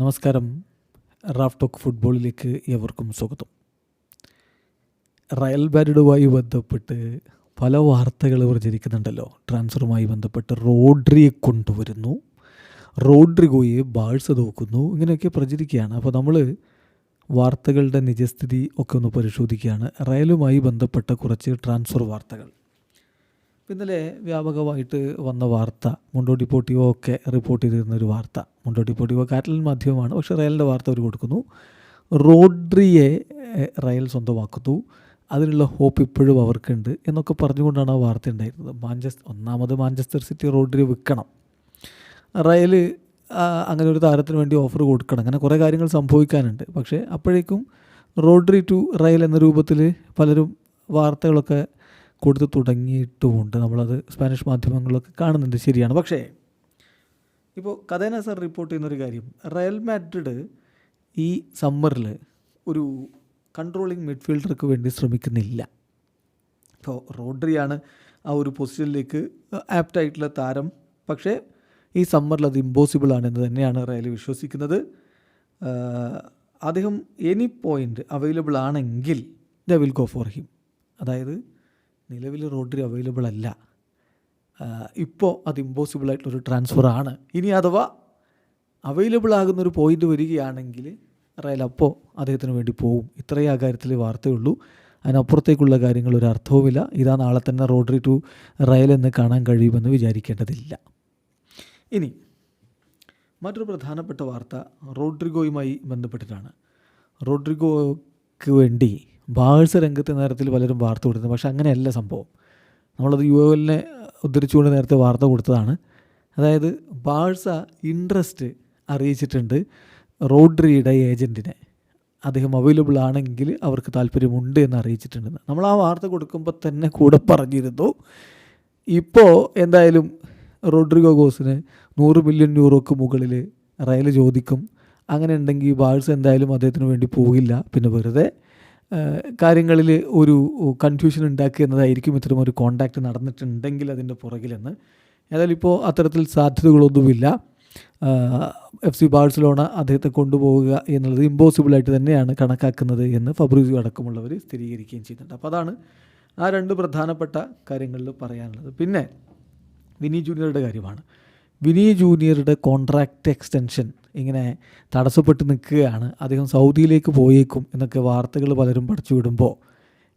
നമസ്കാരം. Raf talk ഫുട്ബോളിലേക്ക് എവർക്കും സ്വാഗതം. റയൽ ബാരിഡുമായി ബന്ധപ്പെട്ട് പല വാർത്തകൾ പ്രചരിക്കുന്നുണ്ടല്ലോ ട്രാൻസ്ഫറുമായി ബന്ധപ്പെട്ട് റോഡ്രിയെ കൊണ്ടുവരുന്നു. റോഡ്രിഗോയെ ബാഴ്സ നോക്കുന്നു ഇങ്ങനെയൊക്കെ പ്രചരിക്കുകയാണ്. അപ്പോൾ നമ്മൾ വാർത്തകളുടെ നിജസ്ഥിതി ഒക്കെ ഒന്ന് പരിശോധിക്കുകയാണ്. റയലുമായി ബന്ധപ്പെട്ട കുറച്ച് ട്രാൻസ്ഫർ വാർത്തകൾ. ഇന്നലെ വ്യാപകമായിട്ട് വന്ന വാർത്ത മുണ്ടോ ഡിപ്പോട്ടിയോ ഒക്കെ റിപ്പോർട്ട് ചെയ്തിരുന്ന ഒരു വാർത്ത. മുണ്ടോ ഡിപ്പോട്ടിയോ കാറ്റലൻ മാധ്യമമാണ്. പക്ഷേ റയലിന്റെ വാർത്ത അവർ കൊടുക്കുന്നു. റോഡ്രിയെ റയൽ സ്വന്തമാക്കുന്നു. അതിനുള്ള ഹോപ്പ് ഇപ്പോഴും അവർക്കുണ്ട് എന്നൊക്കെ പറഞ്ഞുകൊണ്ടാണ് ആ വാർത്ത ഉണ്ടായിരുന്നത്. മാഞ്ചസ്റ്റർ ഒന്നാമത് മാഞ്ചസ്റ്റർ സിറ്റി റോഡ്രി വിൽക്കണം. റയൽ അങ്ങനെ ഒരു താരത്തിന് വേണ്ടി ഓഫർ കൊടുക്കണം. അങ്ങനെ കുറേ കാര്യങ്ങൾ സംഭവിക്കാനുണ്ട്. പക്ഷേ അപ്പോഴേക്കും റോഡ്രി ടു റയൽ എന്ന രൂപത്തിൽ പലരും വാർത്തകളൊക്കെ കൊടുത്തു തുടങ്ങിയിട്ടുമുണ്ട്. നമ്മളത് സ്പാനിഷ് മാധ്യമങ്ങളിലൊക്കെ കാണുന്നുണ്ട്. ശരിയാണ്. പക്ഷേ ഇപ്പോൾ കഥേന സർ റിപ്പോർട്ട് ചെയ്യുന്നൊരു കാര്യം. റയൽ മാഡ്രിഡ് ഈ സമ്മറിൽ ഒരു കൺട്രോളിങ് മിഡ്ഫീൽഡർക്ക് വേണ്ടി ശ്രമിക്കുന്നില്ല. ഇപ്പോൾ റോഡ്രിയാണ് ആ ഒരു പൊസിഷനിലേക്ക് ആപ്റ്റായിട്ടുള്ള താരം. പക്ഷേ ഈ സമ്മറിൽ അത് ഇമ്പോസിബിൾ ആണെന്ന് തന്നെയാണ് റയൽ വിശ്വസിക്കുന്നത്. അദ്ദേഹം എനി പോയിന്റ് അവൈലബിൾ ആണെങ്കിൽ they will go for him അതായത് നിലവിൽ റോഡ്രി അവൈലബിൾ അല്ല. ഇപ്പോൾ അത് ഇമ്പോസിബിൾ ആയിട്ടുള്ളൊരു ട്രാൻസ്ഫർ ആണ്. ഇനി അഥവാ അവൈലബിൾ ആകുന്നൊരു പോയിന്റ് വരികയാണെങ്കിൽ റയൽ അപ്പോൾ അദ്ദേഹത്തിന് വേണ്ടി പോകും ഇത്രയേ ആ കാര്യത്തിൽ വാർത്തയുള്ളൂ. അതിനപ്പുറത്തേക്കുള്ള കാര്യങ്ങൾ ഒരു അർത്ഥവുമില്ല. ഇതാ നാളെ തന്നെ റോഡ്രി ടു റയൽ എന്ന് കാണാൻ കഴിയുമെന്ന് വിചാരിക്കേണ്ടതില്ല. ഇനി മറ്റൊരു പ്രധാനപ്പെട്ട വാർത്ത റോഡ്രിഗോയുമായി ബന്ധപ്പെട്ടിട്ടാണ്. റോഡ്രിഗോയ്ക്ക് വേണ്ടി ബാഴ്സ രംഗത്തെ നേരത്തിൽ പലരും വാർത്ത കൊടുത്തത് പക്ഷേ അങ്ങനെയല്ല സംഭവം. നമ്മളത് യു എല്ലിനെ ഉദ്ധരിച്ചുകൊണ്ട് നേരത്തെ വാർത്ത കൊടുത്തതാണ്. അതായത് ബാഴ്സ ഇൻട്രസ്റ്റ് അറിയിച്ചിട്ടുണ്ട് റോഡ്രിയുടെ ഏജന്റിനെ അദ്ദേഹം അവൈലബിൾ ആണെങ്കിൽ അവർക്ക് താല്പര്യമുണ്ട് എന്ന് അറിയിച്ചിട്ടുണ്ടെന്ന്. നമ്മൾ ആ വാർത്ത കൊടുക്കുമ്പോൾ തന്നെ കൂടെ പറഞ്ഞിരുന്നു. ഇപ്പോൾ എന്തായാലും റോഡ്രിഗോ ഗോസിന് നൂറ് മില്യൺ യൂറോക്ക് മുകളിൽ റയൽ ചോദിക്കും. അങ്ങനെ ഉണ്ടെങ്കിൽ ബാഴ്സ് എന്തായാലും അദ്ദേഹത്തിന് വേണ്ടി പോകില്ല. പിന്നെ വെറുതെ കാര്യങ്ങളിൽ ഒരു കൺഫ്യൂഷൻ ഉണ്ടാക്കുക എന്നതായിരിക്കും ഇത്തരം ഒരു കോണ്ടാക്റ്റ് നടന്നിട്ടുണ്ടെങ്കിൽ അതിന്റെ പുറകിലെന്ന്. ഏതായാലും ഇപ്പോൾ അത്തരത്തിൽ സാധ്യതകളൊന്നുമില്ല. എഫ് സി ബാഴ്സലോണ അദ്ദേഹത്തെ കൊണ്ടുപോവുക എന്നുള്ളത് ഇമ്പോസിബിളായിട്ട് തന്നെയാണ് കണക്കാക്കുന്നത് എന്ന് ഫബ്രൂസിയോ അടക്കമുള്ളവർ സ്ഥിരീകരിക്കുകയും ചെയ്യുന്നുണ്ട്. അപ്പോൾ അതാണ് ആ രണ്ട് പ്രധാനപ്പെട്ട കാര്യങ്ങളിൽ പറയാനുള്ളത്. പിന്നെ വിനി ജൂനിയറുടെ കാര്യമാണ്. വിനി ജൂനിയറുടെ കോൺട്രാക്റ്റ് എക്സ്റ്റൻഷൻ ഇങ്ങനെ തടസ്സപ്പെട്ട് നിൽക്കുകയാണ്. അദ്ദേഹം സൗദിയിലേക്ക് പോയേക്കും എന്നൊക്കെ വാർത്തകൾ പലരും പഠിച്ചു വിടുമ്പോൾ.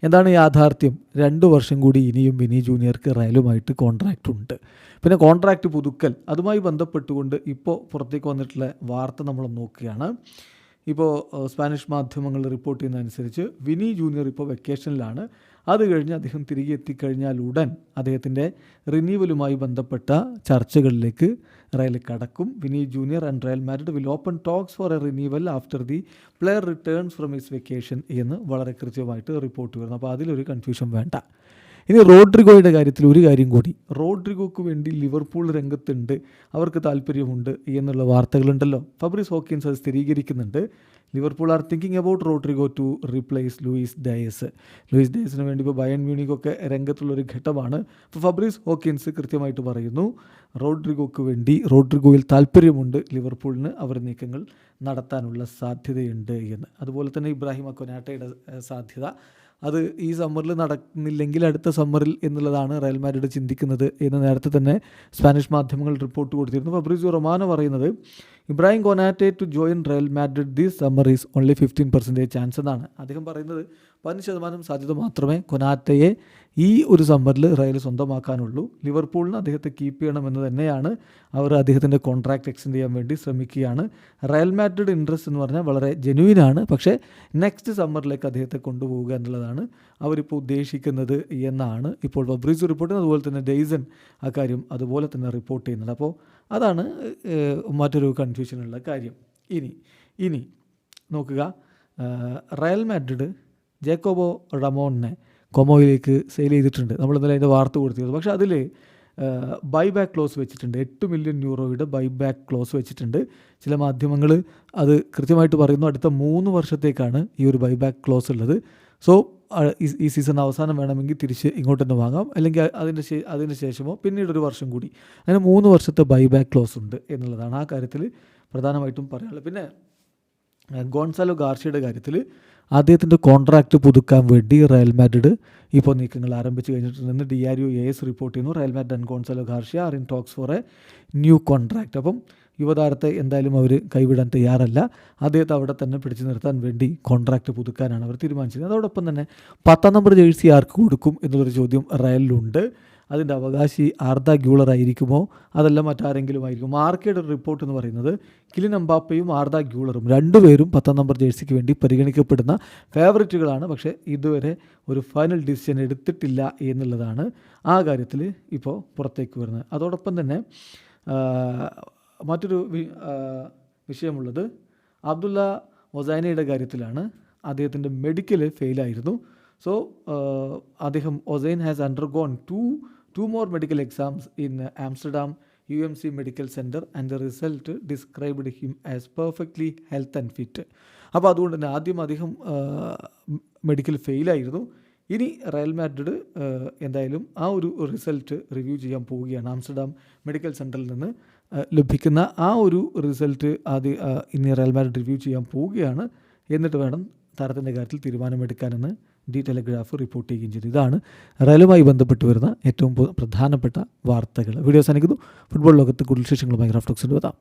എന്താണ് യാഥാർത്ഥ്യം? രണ്ട് വർഷം കൂടി ഇനിയും വിനി ജൂനിയർക്ക് റയലുമായിട്ട് കോൺട്രാക്റ്റ് ഉണ്ട്. പിന്നെ കോൺട്രാക്റ്റ് പുതുക്കൽ. അതുമായി ബന്ധപ്പെട്ടുകൊണ്ട് ഇപ്പോൾ പുറത്തേക്ക് വന്നിട്ടുള്ള വാർത്ത നമ്മൾ നോക്കുകയാണ്. ഇപ്പോൾ സ്പാനിഷ് മാധ്യമങ്ങൾ റിപ്പോർട്ട് ചെയ്യുന്നതനുസരിച്ച് വിനി ജൂനിയർ ഇപ്പോൾ വെക്കേഷനിലാണ് അത് കഴിഞ്ഞ് അദ്ദേഹം തിരികെ എത്തിക്കഴിഞ്ഞാൽ ഉടൻ അദ്ദേഹത്തിന്റെ റിന്യൂവലുമായി ബന്ധപ്പെട്ട ചർച്ചകളിലേക്ക് റയൽ കടക്കും. Vini junior and Real Madrid will open talks for a renewal after the player returns from his vacation എന്ന് വളരെ കൃത്യമായിട്ട് റിപ്പോർട്ട് വരുന്നു. അപ്പോൾ അതിലൊരു കൺഫ്യൂഷൻ വേണ്ട. ഇനി റോഡ്രിഗോയുടെ കാര്യത്തിൽ ഒരു കാര്യം കൂടി. റോഡ്രിഗോക്ക് വേണ്ടി ലിവർപൂൾ രംഗത്തുണ്ട്. അവർക്ക് താല്പര്യമുണ്ട് എന്നുള്ള വാർത്തകളുണ്ടല്ലോ. ഫബ്രിസ് ഹോക്കിൻസ് അത് സ്ഥിരീകരിക്കുന്നുണ്ട്. Liverpool are thinking about Rodrigo to replace Luis Diaz. Luis ഡയസിന് വേണ്ടി ഇപ്പോൾ ബയൺ മ്യൂണിക്കൊക്കെ രംഗത്തുള്ളൊരു ഘട്ടമാണ്. അപ്പോൾ ഫബ്രീസ് ഹോക്കിൻസ് കൃത്യമായിട്ട് പറയുന്നു റോഡ്രിഗോക്ക് വേണ്ടി റോഡ്രിഗോയിൽ താല്പര്യമുണ്ട് ലിവർപൂളിന് അവർ നീക്കങ്ങൾ നടത്താനുള്ള സാധ്യതയുണ്ട് എന്ന്. അതുപോലെ തന്നെ ഇബ്രാഹിം അക്കൊനാട്ടയുടെ സാധ്യത. അത് ഈ സമ്മറിൽ നടക്കുന്നില്ലെങ്കിൽ അടുത്ത സമ്മറിൽ എന്നുള്ളതാണ് റയൽ മാഡ്രിഡ് ചിന്തിക്കുന്നത് എന്ന് നേരത്തെ തന്നെ സ്പാനിഷ് മാധ്യമങ്ങൾ റിപ്പോർട്ട് കൊടുത്തിരുന്നു. ഫബ്രിസിയോ റൊമാനോ പറയുന്നത് Ibrahim Konate to join Real Madrid this summer is only fifteen percentage chance എന്നാണ്. അദ്ദേഹം പറയുന്നത് പതിനഞ്ച് ശതമാനം സാധ്യത മാത്രമേ കൊനാറ്റയെ ഈ ഒരു സമ്മറിൽ റയൽ സ്വന്തമാക്കാനുള്ളൂ. ലിവർപൂളിന് അദ്ദേഹത്തെ കീപ്പ് ചെയ്യണമെന്ന് തന്നെയാണ് അവർ അദ്ദേഹത്തിന്റെ കോൺട്രാക്ട് എക്സ്റ്റെൻഡ് ചെയ്യാൻ വേണ്ടി ശ്രമിക്കുകയാണ്. റയൽ മാഡ്രിഡ് ഇൻട്രസ്റ്റ് എന്ന് പറഞ്ഞാൽ വളരെ ജെനുവിൻ ആണ്. പക്ഷേ നെക്സ്റ്റ് സമ്മറിലേക്ക് അദ്ദേഹത്തെ കൊണ്ടുപോവുക എന്നുള്ളതാണ് അവരിപ്പോൾ ഉദ്ദേശിക്കുന്നത് എന്നാണ് ഇപ്പോൾ ഫബ്രീസ് റിപ്പോർട്ട് ചെയ്യുന്നത് അതുപോലെ തന്നെ ഡെയ്സൺ ആ കാര്യം അതുപോലെ തന്നെ റിപ്പോർട്ട് ചെയ്യുന്നുണ്ട്. അപ്പോൾ അതാണ് മറ്റൊരു കൺഫ്യൂഷനുള്ള കാര്യം. ഇനി ഇനി നോക്കുക റയൽ മാഡ്രിഡ് ജേക്കോബോ റമോണിനെ കൊമോയിലേക്ക് സെയിൽ ചെയ്തിട്ടുണ്ട്. നമ്മൾ ഇന്നലെ അതിന്റെ വാർത്ത കൊടുത്തിരുന്നു. പക്ഷേ അതിൽ ബൈ ബാക്ക് ക്ലോസ് വെച്ചിട്ടുണ്ട്. എട്ട് മില്യൺ യൂറോയുടെ ബൈ ബാക്ക് ക്ലോസ് വെച്ചിട്ടുണ്ട്. ചില മാധ്യമങ്ങൾ അത് കൃത്യമായിട്ട് പറയുന്നു. അടുത്ത മൂന്ന് വർഷത്തേക്കാണ് ഈ ഒരു ബൈ ബാക്ക് ക്ലോസ് ഉള്ളത്. സോ ഈ സീസൺ അവസാനം വേണമെങ്കിൽ തിരിച്ച് ഇങ്ങോട്ട് വാങ്ങാം. അല്ലെങ്കിൽ അതിന്റെ അതിന് ശേഷമോ പിന്നീട് ഒരു വർഷം കൂടി. അങ്ങനെ മൂന്ന് വർഷത്തെ ബൈബാക്ക് ക്ലോസ് ഉണ്ട് എന്നുള്ളതാണ് ആ കാര്യത്തിൽ പ്രധാനമായിട്ടും പറയാനുള്ളത്. പിന്നെ ഗോൺസാലോ ഗാർഷിയുടെ കാര്യത്തിൽ അദ്ദേഹത്തിന്റെ കോൺട്രാക്റ്റ് പുതുക്കാൻ വേണ്ടി റയൽ മാഡ്രിഡ് ഇപ്പോൾ നീക്കങ്ങൾ ആരംഭിച്ചു കഴിഞ്ഞിട്ടുണ്ടെന്ന് D R U A S report ചെയ്യുന്നു. Real Madrid and Gonzalo Garcia are in talks for a new contract അപ്പം യുവതാരത്തെ എന്തായാലും അവർ കൈവിടാൻ തയ്യാറല്ല. അദ്ദേഹത്തെ അവിടെ തന്നെ പിടിച്ചു നിർത്താൻ വേണ്ടി കോൺട്രാക്റ്റ് പുതുക്കാനാണ് അവർ തീരുമാനിച്ചത്. അതോടൊപ്പം തന്നെ പത്താം നമ്പർ ജേഴ്സി ആർക്ക് കൊടുക്കും എന്നുള്ളൊരു ചോദ്യം റയലിലുണ്ട്. അതിന്റെ അവകാശി ആർദ ഗ്യൂളർ ആയിരിക്കുമോ? അതല്ല മറ്റാരെങ്കിലും ആയിരിക്കും ആർക്കയുടെ ഒരു റിപ്പോർട്ട് എന്ന് പറയുന്നത് കിലിൻ അമ്പാപ്പയും ആർദ ഗ്യൂളറും രണ്ടുപേരും പത്താം നമ്പർ ജേഴ്സിക്ക് വേണ്ടി പരിഗണിക്കപ്പെടുന്ന ഫേവറിറ്റുകളാണ് പക്ഷേ ഇതുവരെ ഒരു ഫൈനൽ ഡിസിഷൻ എടുത്തിട്ടില്ല എന്നുള്ളതാണ് ആ കാര്യത്തിൽ ഇപ്പോൾ പുറത്തേക്ക് വരുന്നത്. അതോടൊപ്പം തന്നെ മറ്റൊരു വിഷയമുള്ളത് അബ്ദുള്ള ഒസൈനയുടെ കാര്യത്തിലാണ്. അദ്ദേഹത്തിന്റെ മെഡിക്കൽ ഫെയിലായിരുന്നു. സോ അദ്ദേഹം ഒസൈൻ has undergone to two more medical exams in Amsterdam U M C medical centre and the result described him as perfectly health and fit. അപ്പോൾ അതുകൊണ്ട് തന്നെ ആദ്യം അദ്ദേഹം മെഡിക്കൽ ഫെയിലായിരുന്നു. ഇനി റയൽ മാഡ്രിഡ് എന്തായാലും ആ ഒരു റിസൾട്ട് റിവ്യൂ ചെയ്യാൻ പോവുകയാണ് ആംസ്റ്റർഡാം മെഡിക്കൽ സെന്ററിൽ നിന്ന്. ലഭിക്കുന്ന ആ ഒരു റിസൾട്ട് ആദ്യ ഇനി റയൽ റിവ്യൂ ചെയ്യാൻ പോവുകയാണ്. എന്നിട്ട് വേണം താരത്തിന്റെ കാര്യത്തിൽ തീരുമാനമെടുക്കാനെന്ന് ഡി ടെലഗ്രാഫ് റിപ്പോർട്ട് ചെയ്യുകയും ചെയ്തു. ഇതാണ് റയലുമായി ബന്ധപ്പെട്ട് വരുന്ന ഏറ്റവും പ്രധാനപ്പെട്ട വാർത്തകൾ. വീഡിയോ സാധിക്കുന്നു ഫുട്ബോൾ ലോകത്ത് കൂടുതൽ വിശേഷങ്ങളുമായി ഗ്രാഫ്റ്റോക്സിന്റെ വരാം.